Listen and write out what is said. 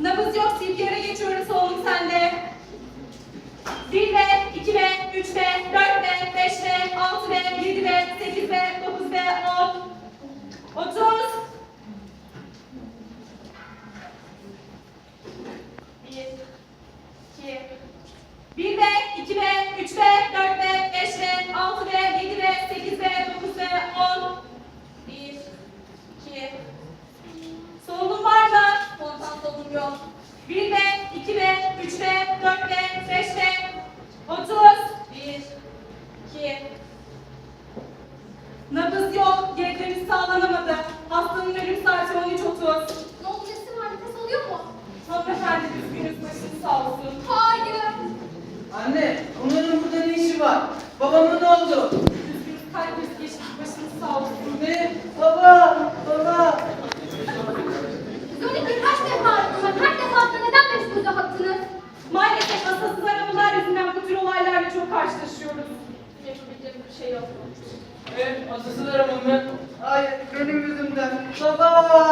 Nabız yok, silkiyere geçiyoruz. Sağlanamadı. Hastanın ölüm saati 13.30. Ne oldu nesi var? Nefes alıyor mu? Hanımefendi üzgünüz, başınız sağ olsun. Hayır. Anne, onların burada ne işi var? Babama ne oldu? Üzgünüz, kalp krizi geçmiş, başınız sağ olsun. Ne? Yapabileceğim bir şey yok. Evet, atasız aramam ben. Hayır, benim yüzümden. Baba.